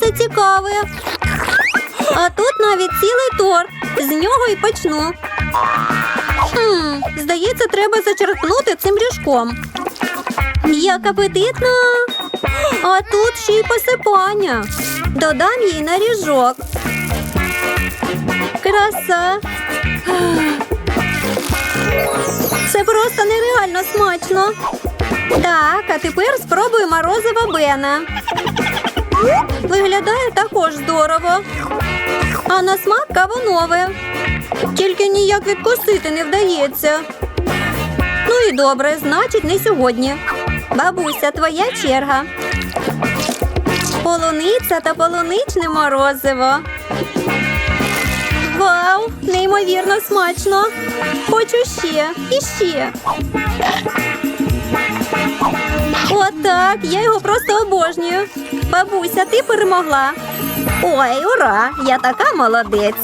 це цікаве. А тут навіть цілий торт. З нього і почну. Хм, здається, треба зачерпнути цим ріжком. Як апетитно. А тут ще й посипання. Додам їй на ріжок. Краса. Це просто нереально смачно. Так, а тепер спробуй морозиво Бена. Виглядає також здорово. А на смак кавунове. Тільки ніяк відкусити не вдається. Ну і добре, значить, не сьогодні. Бабуся, твоя черга. Полуниця та полуничне морозиво. Вау! Неймовірно смачно. Хочу ще і ще. Отак, я його просто обожнюю. Бабуся, ти перемогла. Ой, ура! Я така молодець.